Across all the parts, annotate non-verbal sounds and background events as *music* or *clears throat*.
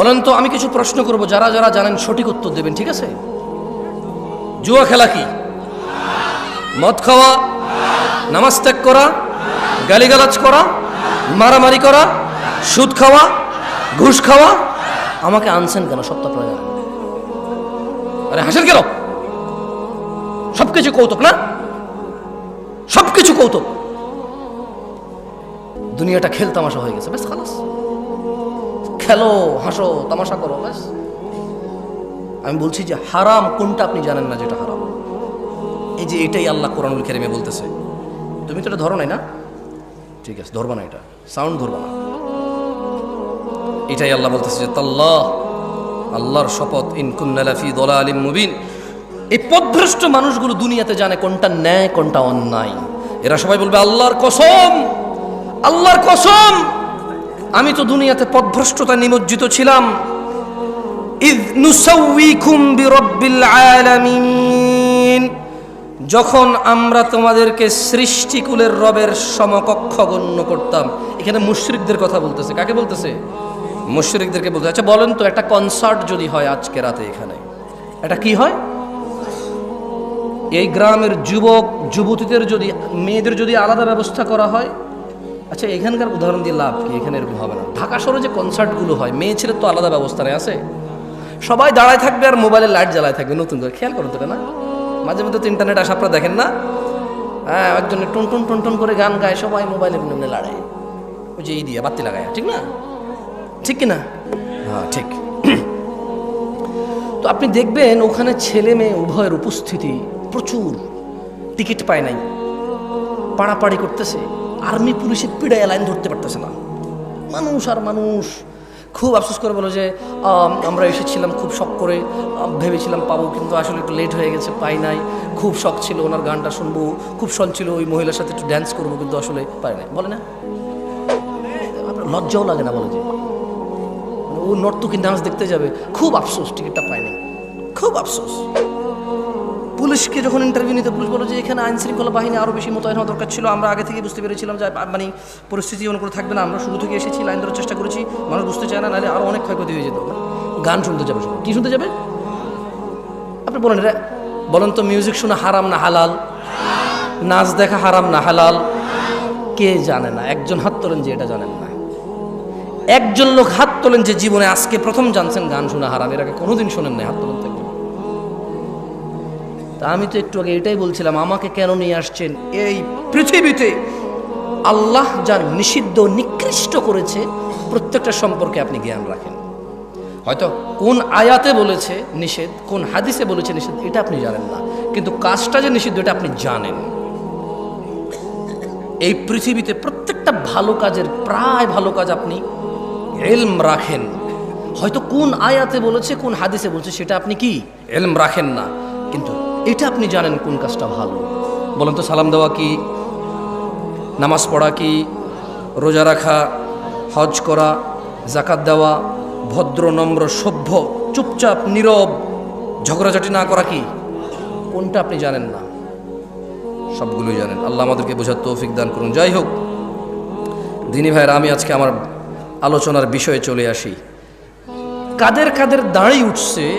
বলেন তো, আমি কিছু প্রশ্ন করব, যারা যারা জানেন সঠিক উত্তর দেবেন, ঠিক আছে? জুয়া খেলা কি? মদ খাওয়া? নামাজ ত্যাগ করা? গালিগালাজ করা? মারামারি করা? সুদ খাওয়া? ঘুষ খাওয়া? আমাকে আনছেন কেন, সত্য জানেন আরে, হাসেন কেন? সবকিছু কৌতুক, না? সবকিছু কৌতুক। দুনিয়াটা খেল তামাশা হয়ে গেছে বেশ খালাস। খেলো হাসো, তামাশা করো, ব্যাস। আমি বলছি যে, হারাম কোনটা আপনি জানেন না যেটা হারাম? এই যে এটাই আল্লাহ কোরআনুল কেরিমে বলতেছে। তুমি তো এটা ধরো নাই না? ঠিক আছে, ধরবা না এটা। সাউন্ড ধরবা না। এটাই আল্লাহ বলতেছে যে, তাল্লাহ, আল্লাহর শপথ, ইন কুন্নালাফি দলা আলিম মুবিন। এই পদভ্রষ্ট মানুষগুলো দুনিয়াতে জানে কোনটা ন্যায়, কোনটা অন্যায়। এরা সবাই বলবে, আল্লাহর কসম আল্লাহর কসম। আমি তো দুনিয়াতে পদভ্রষ্টতা নিমজ্জিত ছিলাম। যখন আমরা তোমাদেরকে সৃষ্টিকুলের রবের সমকক্ষ গণ্য করতাম। এখানে মুশরিকদের কথা বলতেছে। কাকে বলতেছে? মুশরিকদেরকে বলতে আচ্ছা বলেন তো, একটা কনসার্ট যদি হয় আজকে রাতে এখানে, এটা কি হয়? এই গ্রামের যুবক, যুবতীদের যদি, মেয়েদের যদি আলাদা ব্যবস্থা করা হয় আচ্ছা এখানকার উদাহরণ দিয়ে লাভ কি? এখানে এরকম হবে না। ঢাকা শহরে যে কনসার্টগুলো হয়, মেয়ে ছেলের তো আলাদা ব্যবস্থা নেই, আছে? সবাই দাঁড়ায় থাকবে আর মোবাইলে লাইট জ্বালায় থাকবে, নতুন করে। খেয়াল করুন তো না? মাঝে মধ্যে তো ইন্টারনেট আসা আপনারা দেখেন না? হ্যাঁ একজনে টুন টুন টুন টুন করে গান গায়, সবাই মোবাইলে এমনি লাড়ায় ওই যে এই দিয়ে, বাতি লাগায়, ঠিক না? ঠিক কি না হ্যাঁ ঠিক। তো আপনি দেখবেন ওখানে ছেলে মেয়ে উভয়ের উপস্থিতি প্রচুর। টিকিট পায় নাই। পাড়াপাড়ি করতেছে। আর্মি পুলিশের পিড়ায় লাইন ধরতে পারতেছে না। মানুষ আর মানুষ। খুব আফসোস করে বলো যে আমরা এসেছিলাম খুব শখ করে। ভেবেছিলাম পাবো, কিন্তু আসলে একটু লেট হয়ে গেছে, পাই নাই। খুব শখ ছিল ওনার গানটা শুনব। খুব শখ ছিল ওই মহিলার সাথে একটু ড্যান্স করব, কিন্তু আসলে পাই নাই। বলে না? লজ্জাও লাগে না বলে যে? ও নর্তকী ডান্স দেখতে যাবে। খুব আফসোস টিকিটটা পায়নি খুব আফসোস। পুলিশকে যখন ইন্টারভিউ নিতে, পুলিশ বলো যে এখানে আইন শৃঙ্খলা বাহিনী আরও বেশি মোতায়েন হওয়া দরকার ছিল। আমরা আগে থেকে বুঝতে পেরেছিলাম যে মানে পরিস্থিতি অন্য করে থাকবে না। আমরা শুরু থেকে এসেছি, লাইন ধরার চেষ্টা করেছি। মানুষ বুঝতে চায় না, নাহলে আরও অনেক ক্ষয়ক্ষতি হয়ে যেত। গান শুনতে যাবে কী শুনতে যাবে? আপনি বলেন রে, বলেন তো মিউজিক শোনা হারাম না হালাল? নাচ দেখা হারাম না হালাল? কে জানে না? একজন হাত তোলেন যে এটা জানেন না। একজন লোক হাত তোলেন যে জীবনে আজকে প্রথম জানছেন গান শোনা হারাম। এর আগে কোনোদিন শোনেন নাই হাত তোলেন একজন। তা আমি তো একটু আগে এটাই বলছিলাম, আমাকে কেন নিয়ে আসছেন? এই পৃথিবীতে আল্লাহ যা নিষিদ্ধ নিকৃষ্ট করেছে, প্রত্যেকটা সম্পর্কে আপনি জ্ঞান রাখেন। হয়তো কোন আয়াতে বলেছে নিষেধ, কোন হাদিসে বলেছে নিষেধ, এটা আপনি জানেন না। কিন্তু কাজটা যে নিষিদ্ধ, এটা আপনি জানেন। এই পৃথিবীতে প্রত্যেকটা ভালো কাজের প্রায় ভালো কাজ আপনি এলম রাখেন। হয়তো কোন আয়াতে বলেছে, কোন হাদিসে বলছে, সেটা আপনি কি? এলম রাখেন না। কিন্তু এটা আপনি জানেন কোন কাজটা ভালো। বলেন তো, সালাম দেওয়া কি? নামাজ পড়া কি? রোজা রাখা, হজ করা জাকাত দেওয়া, ভদ্র, নম্র, সভ্য, চুপচাপ, নীরব, ঝগড়াঝাটি না করা কি? কোনটা আপনি জানেন না? সবগুলোই জানেন। আল্লাহ আমাদেরকে বোঝার তৌফিক দান করুন। যাই হোক, দিনী ভাইয়ের, আমি আজকে আমার আলোচনার বিষয়ে চলে আসি। কাদের কাদের দাঁড়িয়ে উঠছে?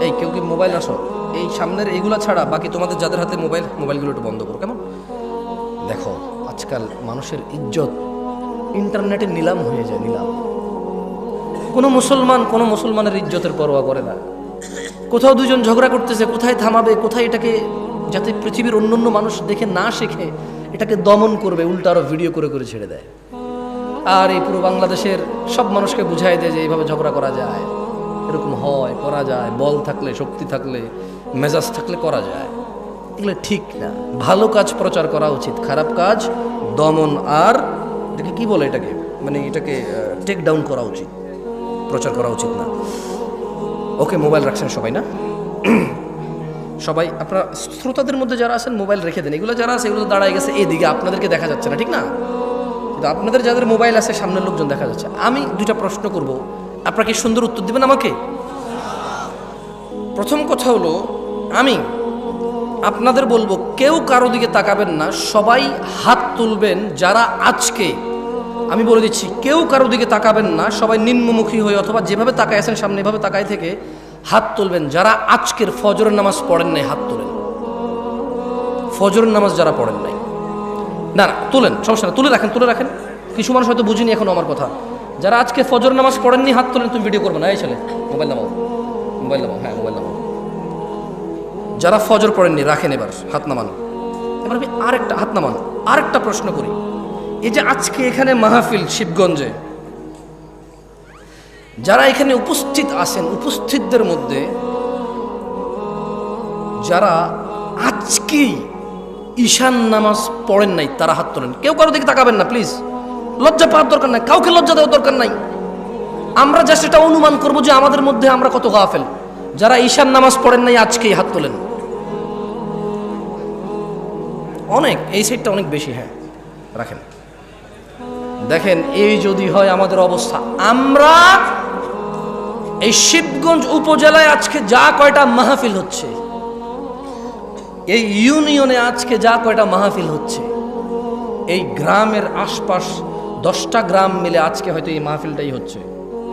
এই কেউ কি মোবাইল আসো? এই সামনের এইগুলা ছাড়া বাকি তোমাদের যাদের হাতে মোবাইল, মোবাইলগুলো একটু বন্ধ করো, কেমন? দেখো, আজকাল মানুষের ইজ্জত ইন্টারনেটে নিলাম হয়ে যায়, নিলাম। কোনো মুসলমান কোনো মুসলমানের ইজ্জতের পরোয়া করে না। কোথাও দুজন ঝগড়া করতেছে, কোথায় থামাবে, কোথায় এটাকে যাতে পৃথিবীর অন্য অন্য মানুষ দেখে না শেখে, এটাকে দমন করবে, উল্টা আরও ভিডিও করে করে ছেড়ে দেয়। আর এই পুরো বাংলাদেশের সব মানুষকে বুঝাই দেয় যে এইভাবে ঝগড়া করা যায়, এরকম হয়, করা যায়, বল থাকলে, শক্তি থাকলে মেজাজ থাকলে করা যায়। এগুলো ঠিক না। ভালো কাজ প্রচার করা উচিত, খারাপ কাজ, দমন আর, এটাকে কি বলে এটাকে? মানে এটাকে টেক ডাউন করা উচিত। প্রচার করা উচিত না। ওকে, মোবাইল রাখছেন সবাই না? *clears throat* সবাই, আপনারা শ্রোতাদের মধ্যে যারা আছেন, মোবাইল রেখে দেন। এগুলো যারা আছে, এগুলো দাঁড়ায় গেছে এদিকে, আপনাদেরকে দেখা যাচ্ছে না, ঠিক না? কিন্তু আপনাদের যাদের মোবাইল আছে, সামনের লোকজন দেখা যাচ্ছে। আমি দুইটা প্রশ্ন করব। আপনারা কি সুন্দর উত্তর দেবেন আমাকে? প্রথম কথা হলো আমি আপনাদের বলব, কেউ কারও দিকে তাকাবেন না, সবাই হাত তুলবেন যারা আজকে, আমি বলে দিচ্ছি, কেউ কারও দিকে তাকাবেন না, সবাই নিম্নমুখী হয়ে অথবা যেভাবে তাকায় আছেন, সামনে এভাবে তাকায় থেকে হাত তুলবেন। যারা আজকের ফজরের নামাজ পড়েন নাই, হাত তোলেন। ফজরের নামাজ যারা পড়েন নাই। না না, তুলেন, সমস্যা না তুলে রাখেন তুলে রাখেন। কিছু মানুষ হয়তো বুঝিনি এখন আমার কথা। যারা আজকে ফজর নামাজ পড়েননি, হাত তোলেন, তুমি ভিডিও করবে না, এই ছেলে মোবাইল নামাও মোবাইল নামাও হ্যাঁ মোবাইল যারা ফজর পড়েননি, রাখেন এবার, হাত নামান। এবার আমি আরেকটা, হাত নামান, আরেকটা প্রশ্ন করি। এই যে আজকে এখানে মাহফিল শিবগঞ্জে, যারা এখানে উপস্থিত আছেন, উপস্থিতদের মধ্যে যারা আজকেই ঈশান নামাজ পড়েন নাই, তারা হাত তোলেন। কেউ কারও দিকে তাকাবেন না প্লিজ লজ্জা পাওয়ার দরকার নাই, কাউকে লজ্জা দেওয়ার দরকার নাই। আমরা জাস্ট এটা অনুমান করব যে আমাদের মধ্যে আমরা কত গাফেল। যারা ঈশান নামাজ পড়েন নাই, আজকেই হাত তোলেন। অনেক, এই সাইডটা অনেক বেশি হ্যাঁ রাখেন। দেখেন, এই যদি হয় আমাদের অবস্থা। আমরা এই শিবগঞ্জ উপজেলায় আজকে যা কয়টা মাহফিল হচ্ছে, এই ইউনিয়নে আজকে যা কয়টা মাহফিল হচ্ছে, এই গ্রামের আশপাশ দশটা গ্রাম মিলে আজকে হয়তো এই মাহফিলটাই হচ্ছে।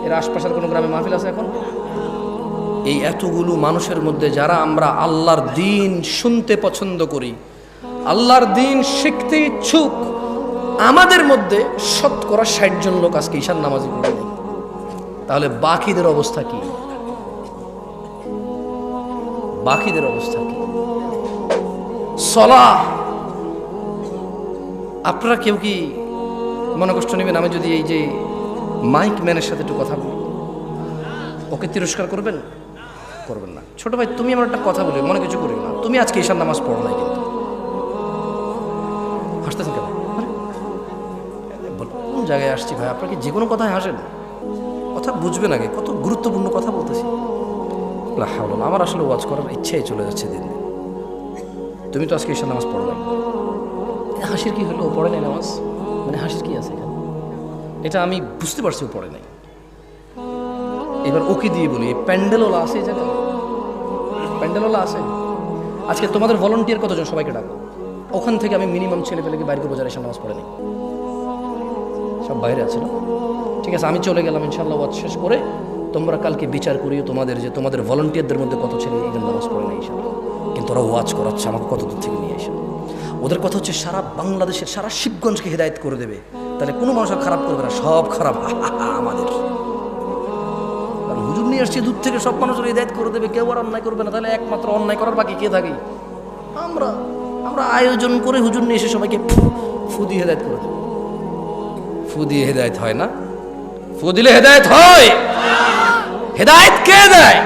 এর আশপাশের কোনো গ্রামে মাহফিল আছে এখন? এই এতগুলো মানুষের মধ্যে যারা আমরা আল্লাহর দিন শুনতে পছন্দ করি আল্লাহর দিন শিখতে ইচ্ছুক, আমাদের মধ্যে শতকরা ষাট জন লোক আজকে ঈশান নামাজি নেই। তাহলে বাকিদের অবস্থা কি? বাকিদের অবস্থা কি? সলা আপনারা কেউ কি মনে কষ্ট নেবেন? আমি যদি এই যে মাইক ম্যানের সাথে একটু কথা বলি। ওকে তিরস্কার করবেন? করবেন না। ছোট ভাই, তুমি আমার একটা কথা বলি, মনে কিছু করিও না। তুমি আজকে ঈশান নামাজ পড়ো নাই কিন্তু হাসতেছেন কেন? কোন জায়গায় আসছি ভাই? আপনাকে যে কোনো কথায় হাসেন? কথা বুঝবেন আগে কত গুরুত্বপূর্ণ কথা বলতেছি। লা হাওলা, আমার আসলে ওয়াজ করার ইচ্ছেই চলে যাচ্ছে দিন। তুমি তো আজকে ঈশান নামাজ পড়ো নাই। হাসির কি হলো? পড়ে নাই নামাজ? মানে হাসির কি আছে এটা আমি বুঝতে পারছি ও পড়ে নাই। এবার ওকে দিয়ে বলি প্যান্ডেলওয়ালা আছে জায়গায়? প্যান্ডেলওয়ালা আছে? আজকে তোমাদের ভলেন্টিয়ার কতজন সবাইকে ডাকো? ওখান থেকে আমি মিনিমাম ছেলে পেলেকে বাইরে করব এসে নামাজ পড়েনি। সব বাইরে আছে না? ঠিক আছে, আমি চলে গেলাম ইনশাল্লাহ ওয়াজ শেষ করে। তোমরা কালকে বিচার করিও তোমাদের যে তোমাদের ভলেন্টিয়ারদের মধ্যে কত ছেলে ঈদের নামাজ পড়ে না ইনশাল্লাহ কিন্তু ওরা ওয়াজ করাচ্ছে, আমাকে কত দূর থেকে নিয়ে এসে? ওদের কথা হচ্ছে, সারা বাংলাদেশের, সারা শিবগঞ্জকে হেদায়েত করে দেবে। তাহলে কোনো মানুষ খারাপ করবে না, সব খারাপ। আমাদের। হুজুর নিয়ে আসছে, দূর থেকে সব মানুষের হৃদায়ত করে দেবে। কেউ আর অন্যায় করবে না, তাহলে একমাত্র অন্যায় করার বাকি কে থাকে? আমরা। আমরা আয়োজন করে হুজুর নিয়ে এসে সবাইকে ফু ফু দিয়ে হেদায়ত করে দেবো। ফু দিয়ে হেদায়ত হয় না? ফু দিলে হেদায়ত হয়। হেদায়ত কে দেয়?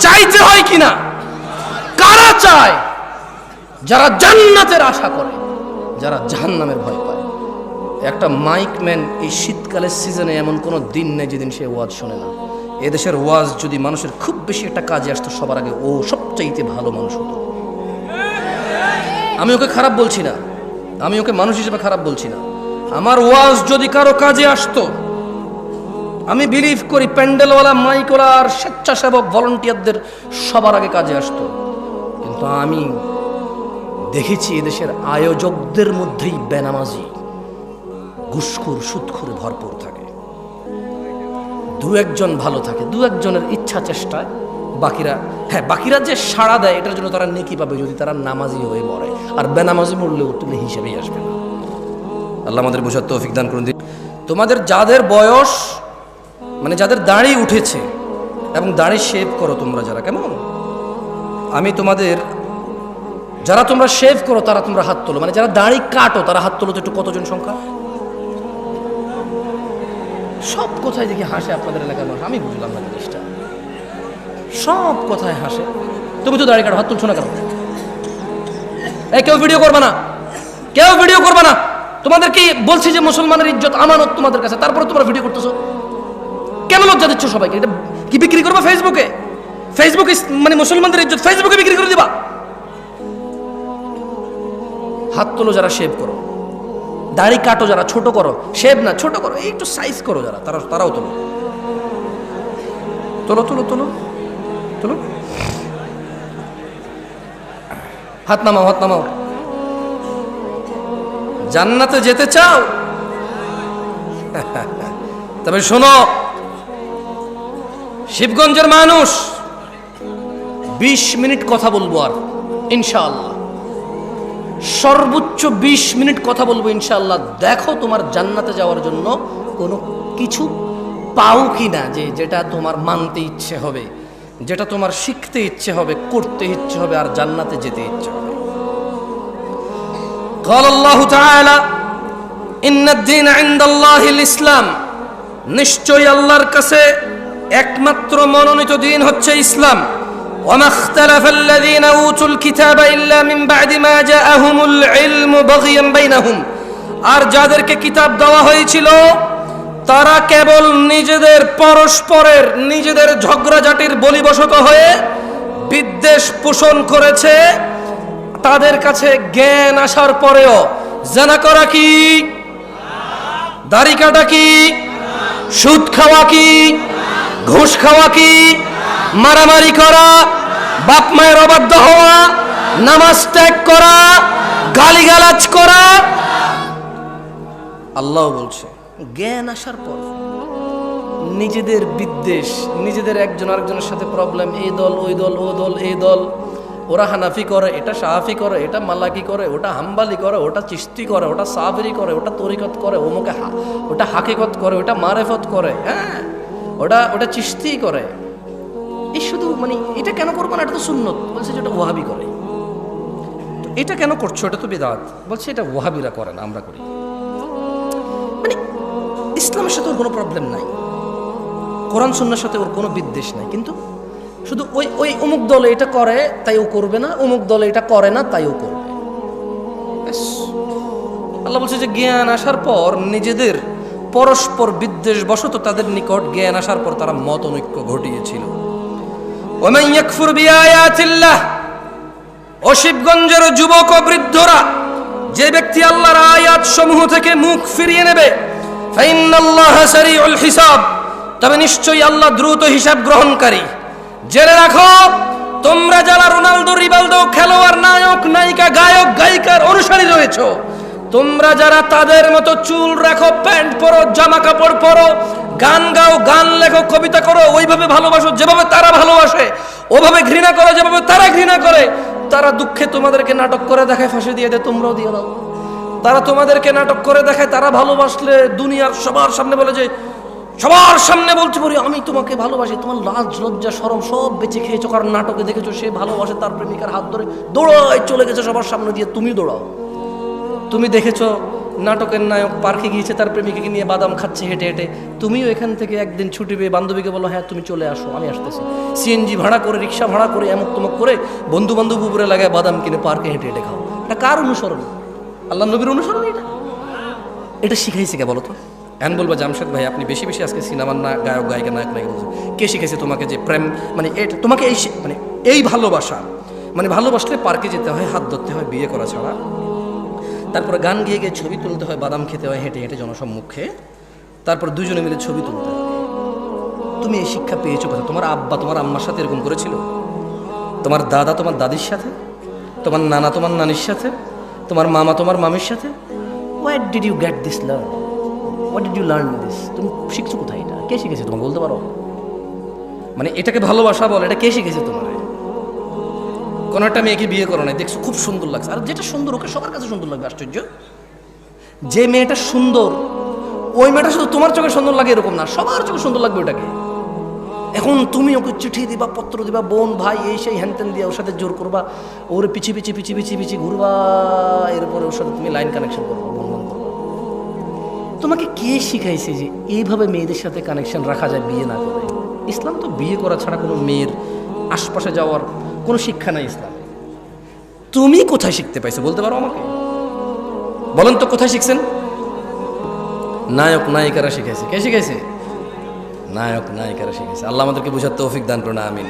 চাইতে হয় কিনা? কারা চায়? যারা জান্নাতের আশা করে, যারা জাহান্নামের ভয় পায়। একটা মাইকম্যান এই শীতকালের সিজনে এমন কোনো দিন নেই যেদিন সে ওয়াজ শোনে না। এদেশের ওয়াজ যদি মানুষের খুব বেশি একটা কাজে আসতো, সবার আগে ও সবচাইতে ভালো মানুষ হতো। আমি ওকে খারাপ বলছি না। আমি ওকে মানুষ হিসেবে খারাপ বলছি না। আমার ওয়াজ যদি কারও কাজে আসতো, আমি বিলিভ করি প্যান্ডেলওয়ালা, মাইকওয়ালা আর স্বেচ্ছাসেবক ভলেন্টিয়ারদের সবার আগে কাজে আসতো। কিন্তু আমি দেখেছি এদেশের আয়োজকদের মধ্যেই বেনামাজি, ঘুষখুর, সুদখুরে ভরপুর থাকে। দু একজন ভালো থাকে, দু একজনের ইচ্ছা, চেষ্টায় বাকিরা হ্যাঁ বাকিরা যে সাড়া দেয়, এটার জন্য তারা নেকি পাবে যদি তারা নামাজি হয়ে মরে। আর বেনামাজি মরলেও তুমি হিসেবেই আসবে না। আল্লাহ আমাদের বোঝার তৌফিক দান করুন। দিন। তোমাদের যাদের বয়স মানে যাদের দাড়ি উঠেছে এবং দাড়ি শেভ করো তোমরা যারা, কেমন? আমি তোমাদের, যারা তোমরা শেভ করো, তারা তোমরা হাত তোলো। মানে যারা দাড়ি কাটো, তারা হাত তোলো তো একটু কতজন সংখ্যা? সব কথায় দেখি হাসে আপনাদের এলাকার মানুষ, আমি বুঝলাম না জিনিসটা। সব কথায় হাসে। তুমি তো দাঁড়িয়ে কাটো, হাত তুলছো না কেন? এই কেউ ভিডিও করবে না। কেউ ভিডিও করবে না। তোমাদের কি বলছি যে মুসলমানের ইজ্জত, আমানত তোমাদের কাছে, তারপরে তোমরা ভিডিও করতেছো? কেন লজ্জা দিচ্ছ সবাইকে? এটা কি বিক্রি করবে ফেসবুকে ফেসবুকে মানে মুসলমানদের ইজ্জত ফেসবুকে বিক্রি করে দিবা? হাত তোলো যারা শেভ করো। দাড়ি কাটো যারা, ছোট করো। শেভ না, ছোট করো, একটু সাইজ করো যারা, তারা তারাও তোলো। তোলো তোলো তোলো। তোলো হাত নামাও হাত নামাও। জান্নাতে যেতে চাও? *laughs* তবে শোনো, শিবগঞ্জের মানুষ বিশ মিনিট কথা বলব আর, ইনশাআল্লাহ। সর্বোচ্চ বিশ মিনিট কথা বলব, ইনশাআল্লাহ। দেখো তোমার জান্নাতে যাওয়ার জন্য কোনো কিছু পাও কি না যে যেটা তোমার মানতে ইচ্ছে হবে। যেটা তোমার শিখতে ইচ্ছে হবে করতে ইচ্ছে হবে আর জান্নাতে যেতে ইচ্ছে হবে قال الله تعالى إن الدين عند الله الإسلام নিশ্চয়ই আল্লাহর কাছে একমাত্র মনোনীত দিন হচ্ছে ইসলাম وما اختلف الذين اوتوا الكتاب الا من بعد ما جاءهم العلم بغيا بينهم আর যাদেরকে কিতাব দেওয়া হয়েছিল তারা কেবল নিজেদের পরস্পরের, নিজেদের ঝগড়াঝাটির বলিবশত হয়ে বিদ্বেষ পোষণ করেছে। তাদের কাছে জ্ঞান আসার পরেও জানা করা কি? দাড়ি কাটা কি? সুদ খাওয়া কি? ঘুষ খাওয়া কি? মারামারি করা? বাপ মায়ের অবাধ্য হওয়া? নামাজ ত্যাগ করা? গালিগালাজ করা? আল্লাহ বলছে জ্ঞান আসার পর নিজেদের বিদ্বেষ, নিজেদের একজন আরেকজনের সাথে প্রবলেম এই দল, ওই দল, ও দল, এই দল, ওরা হানাফি করে, এটা সাহাফি করে, এটা মালাকি করে, ওটা হাম্বালি করে, ওটা চিস্তি করে, ওটা সাবরি করে, ওটা তরিকত করে ওমুকে ওটা হাকিকত করে, ওটা মারেফত করে হ্যাঁ? ওটা ওটা চিস্তি করে। এই শুধু মানে এটা কেন করব না? এটা তো সুন্নত। বলছে যে ওটা করে। এটা কেন করছ? এটা তো বেদাত। বলছে এটা ওহাবিরা করে না, আমরা করি। ইসলামের সাথে ওর কোনো প্রবলেম নাই। কোরআন, সুন্নার সাথে ওর কোনো বিদ্বেষ নাই। কিন্তু শুধু ওই ওই অমুক দলে এটা করে, তাই ও করবে না। অমুক দলে এটা করে না, তাই ও করবে। আল্লাহ বলছে যে, জ্ঞান আসার পর নিজেদের পরস্পর বিদ্বেষ বশত তাদের নিকট জ্ঞান আসার পর তারা মত ঐক্য ঘটিয়েছিল। ও যুবক ও বৃদ্ধরা, যে ব্যক্তি আল্লাহর আয়াত সমূহ থেকে মুখ ফিরিয়ে নেবে হিসাব। তবে নিশ্চয়ই আল্লাহ দ্রুত হিসাব গ্রহণকারী। জেনে রাখো, তোমরা যারা রোনালদো, রিবালদো খেলোয়াড়, নায়ক, নায়িকা, গায়ক, গায়িকার অনুসারী রয়েছো, তোমরা যারা তাদের মতো চুল রাখো, প্যান্ট পরো, জামা কাপড় পরো, গান গাও, গান লেখো, কবিতা করো, ওইভাবে ভালোবাসো যেভাবে তারা ভালোবাসে, ওভাবে ঘৃণা করো যেভাবে তারা ঘৃণা করে, তারা দুঃখে তোমাদেরকে নাটক করে দেখায়, ফাঁসি দিয়ে দেয়, তোমরাও দিয়ে দাও। তারা তোমাদেরকে নাটক করে দেখায়, তারা ভালোবাসলে দুনিয়ার সবার সামনে বলে যে, সবার সামনে বলতে পারি, আমি তোমাকে ভালোবাসি, তোমার লাজ, লজ্জা সরম সব বেঁচে খেয়েছো, কারণ নাটকে দেখেছ, সে ভালোবাসে তার প্রেমিকার হাত ধরে দৌড়ায় চলে গেছে সবার সামনে দিয়ে, তুমি দৌড়াও। তুমি দেখেছ, নাটকের নায়ক পার্কে গিয়েছে তার প্রেমিকাকে নিয়ে বাদাম খাচ্ছে হেঁটে হেঁটে। তুমিও এখান থেকে একদিন ছুটি পেয়ে বান্ধবীকে বলো হ্যাঁ তুমি চলে আসো, আমি আসতেছি। সিএনজি ভাড়া করে, রিক্সা ভাড়া করে এমক তমক করে বন্ধু বান্ধব উপরে লাগায় বাদাম কিনে পার্কে হেঁটে হেঁটে খাও। এটা কার অনুসরণ? আল্লাহ নবীর অনুসরণ এটা। এটা শিখাইছে কে বলো তো এখন বলব জামশেদ ভাই, আপনি বেশি বেশি আজকে সিনেমার না গায়ক, গায়িকা নায়ক নায়িকা বলছেন। কে শিখেছে তোমাকে যে প্রেম মানে এটা তোমাকে এই মানে এই ভালোবাসা মানে ভালোবাসলে পার্কে যেতে হয়, হাত ধরতে হয়, বিয়ে করা ছাড়া। তারপরে গান গিয়ে গিয়ে ছবি তুলতে হয়, বাদাম খেতে হয়, হেঁটে হেঁটে জনসম্মুখে। তারপর দুজনে মিলে ছবি তুলতে হয়। তুমি এই শিক্ষা পেয়েছ কোথায়? তোমার আব্বা, তোমার আম্মার সাথে এরকম করেছিল? তোমার দাদা, তোমার দাদির সাথে? তোমার নানা, তোমার নানির সাথে? তোমার মামা তোমার মামির সাথে? What did you get this learn what did you learn this তুমি শিখছো কোথায় এটা? কে শিখেছে তোমাকে বলতে পারো? মানে এটাকে ভালোবাসা বল এটা কে শিখেছে তোমার? কোনো একটা মেয়েকে বিয়ে করো না দেখছ খুব সুন্দর লাগছে। আর যেটা সুন্দর ওকে সবার কাছে সুন্দর লাগবে আশ্চর্য? যে মেয়েটা সুন্দর ওই মেয়েটা শুধু তোমার চোখে সুন্দর লাগে এরকম না সবার চোখে সুন্দর লাগবে ওটাকে। এখন তুমি ওকে চিঠি দিবা, পত্র দিবা, বোন, ভাই, এই সেই হ্যানত্যান দিয়ে ওর সাথে জোর করবা, ওর পিছি পিছি পিছি পিছি পিছি ঘুরবা, এরপরে ওর সাথে তুমি লাইন কানেকশন করবা বন্ধন তোমাকে কে শিখাইছে যে এইভাবে মেয়েদের সাথে কানেকশন রাখা যায়, বিয়ে না করে? ইসলাম তো বিয়ে করা ছাড়া কোনো মেয়ের আশপাশে যাওয়ার কোনো শিক্ষা নাই ইসলাম। তুমি কোথায় শিখতে পাইছো বলতে পারো আমাকে? বলেন তো কোথায় শিখছেন? নায়ক, নায়িকারা শিখাইছে। কে শিখাইছে? নায়ক নায়িকারা শিখেছে। আল্লাহ আমাদেরকে বুঝার তৌফিক দান করুন আমিন।